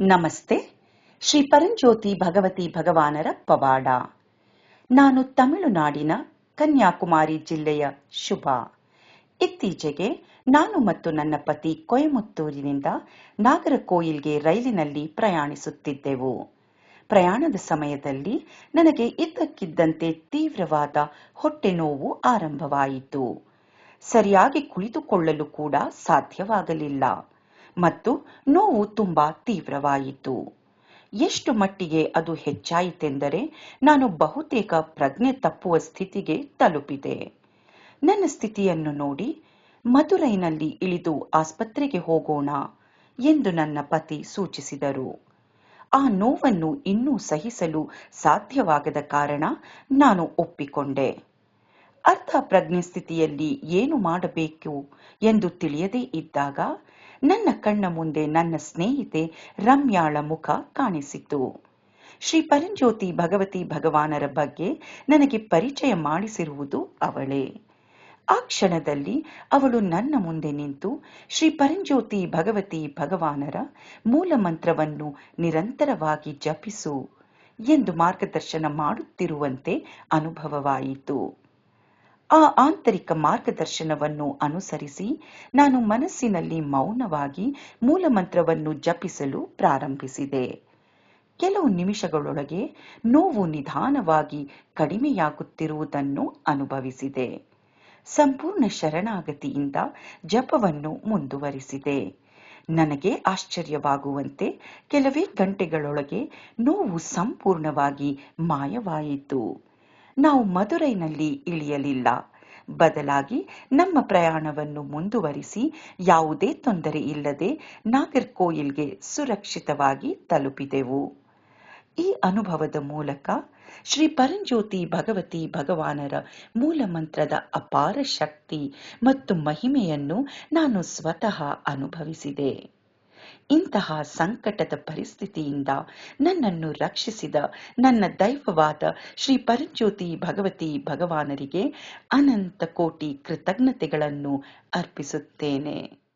ನಮಸ್ತೆ. ಶ್ರೀ ಪರಂಜ್ಯೋತಿ ಭಗವತಿ ಭಗವಾನರ ಪವಾಡ. ನಾನು ತಮಿಳುನಾಡಿನ ಕನ್ಯಾಕುಮಾರಿ ಜಿಲ್ಲೆಯ ಶುಭ. ಇತ್ತೀಚೆಗೆ ನಾನು ಮತ್ತು ನನ್ನ ಪತಿ ಕೊಯಮತ್ತೂರಿನಿಂದ ನಾಗರಕೋಯಿಲ್ಗೆ ರೈಲಿನಲ್ಲಿ ಪ್ರಯಾಣಿಸುತ್ತಿದ್ದೆವು. ಪ್ರಯಾಣದ ಸಮಯದಲ್ಲಿ ನನಗೆ ಇದ್ದಕ್ಕಿದ್ದಂತೆ ತೀವ್ರವಾದ ಹೊಟ್ಟೆ ನೋವು ಆರಂಭವಾಯಿತು. ಸರಿಯಾಗಿ ಕುಳಿತುಕೊಳ್ಳಲು ಕೂಡ ಸಾಧ್ಯವಾಗಲಿಲ್ಲ. ಮತ್ತು ನೋವು ತುಂಬಾ ತೀವ್ರವಾಯಿತು. ಎಷ್ಟು ಮಟ್ಟಿಗೆ ಅದು ಹೆಚ್ಚಾಯಿತೆಂದರೆ ನಾನು ಬಹುತೇಕ ಪ್ರಜ್ಞೆ ತಪ್ಪುವ ಸ್ಥಿತಿಗೆ ತಲುಪಿದೆ. ನನ್ನ ಸ್ಥಿತಿಯನ್ನು ನೋಡಿ ಮಧುರೈನಲ್ಲಿ ಇಳಿದು ಆಸ್ಪತ್ರೆಗೆ ಹೋಗೋಣ ಎಂದು ನನ್ನ ಪತಿ ಸೂಚಿಸಿದರು. ಆ ನೋವನ್ನು ಇನ್ನೂ ಸಹಿಸಲು ಸಾಧ್ಯವಾಗದ ಕಾರಣ ನಾನು ಒಪ್ಪಿಕೊಂಡೆ. ಅರ್ಥ ಪ್ರಜ್ಞೆ ಸ್ಥಿತಿಯಲ್ಲಿ ಏನು ಮಾಡಬೇಕು ಎಂದು ತಿಳಿಯದೇ ಇದ್ದಾಗ ನನ್ನ ಕಣ್ಣ ಮುಂದೆ ನನ್ನ ಸ್ನೇಹಿತೆ ರಮ್ಯಾಳ ಮುಖ ಕಾಣಿಸಿತು ಶ್ರೀ ಪರಂಜ್ಯೋತಿ ಭಗವತಿ ಭಗವಾನರ ಬಗ್ಗೆ ನನಗೆ ಪರಿಚಯ ಮಾಡಿಸಿರುವುದು ಅವಳೇ. ಆ ಕ್ಷಣದಲ್ಲಿ ಅವಳು ನನ್ನ ಮುಂದೆ ನಿಂತು ಶ್ರೀ ಪರಂಜ್ಯೋತಿ ಭಗವತಿ ಭಗವಾನರ ಮೂಲ ಮಂತ್ರವನ್ನು ನಿರಂತರವಾಗಿ ಜಪಿಸು ಎಂದು ಮಾರ್ಗದರ್ಶನ ಮಾಡುತ್ತಿರುವಂತೆ ಅನುಭವವಾಯಿತು. ಆ ಆಂತರಿಕ ಮಾರ್ಗದರ್ಶನವನ್ನು ಅನುಸರಿಸಿ ನಾನು ಮನಸ್ಸಿನಲ್ಲಿ ಮೌನವಾಗಿ ಮೂಲಮಂತ್ರವನ್ನು ಜಪಿಸಲು ಪ್ರಾರಂಭಿಸಿದೆ. ಕೆಲವು ನಿಮಿಷಗಳೊಳಗೆ ನೋವು ನಿಧಾನವಾಗಿ ಕಡಿಮೆಯಾಗುತ್ತಿರುವುದನ್ನು ಅನುಭವಿಸಿದೆ. ಸಂಪೂರ್ಣ ಶರಣಾಗತಿಯಿಂದ ಜಪವನ್ನು ಮುಂದುವರಿಸಿದೆ. ನನಗೆ ಆಶ್ಚರ್ಯವಾಗುವಂತೆ ಕೆಲವೇ ಗಂಟೆಗಳೊಳಗೆ ನೋವು ಸಂಪೂರ್ಣವಾಗಿ ಮಾಯವಾಯಿತು. ನಾವು ಮದುರೈನಲ್ಲಿ ಇಳಿಯಲಿಲ್ಲ. ಬದಲಾಗಿ ನಮ್ಮ ಪ್ರಯಾಣವನ್ನು ಮುಂದುವರಿಸಿ ಯಾವುದೇ ತೊಂದರೆ ಇಲ್ಲದೆ ನಾಗರ್ಕೋಯಿಲ್ಗೆ ಸುರಕ್ಷಿತವಾಗಿ ತಲುಪಿದೆವು. ಈ ಅನುಭವದ ಮೂಲಕ ಶ್ರೀ ಪರಂಜ್ಯೋತಿ ಭಗವತಿ ಭಗವಾನರ ಮೂಲ ಮಂತ್ರದ ಅಪಾರ ಶಕ್ತಿ ಮತ್ತು ಮಹಿಮೆಯನ್ನು ನಾನು ಸ್ವತಃ ಅನುಭವಿಸಿದೆ. ಇಂತಹ ಸಂಕಟದ ಪರಿಸ್ಥಿತಿಯಿಂದ ನನ್ನನ್ನು ರಕ್ಷಿಸಿದ ನನ್ನ ದೈವವಾದ ಶ್ರೀ ಪರಂಜ್ಯೋತಿ ಭಗವತಿ ಭಗವಾನರಿಗೆ ಅನಂತ ಕೋಟಿ ಕೃತಜ್ಞತೆಗಳನ್ನು ಅರ್ಪಿಸುತ್ತೇನೆ.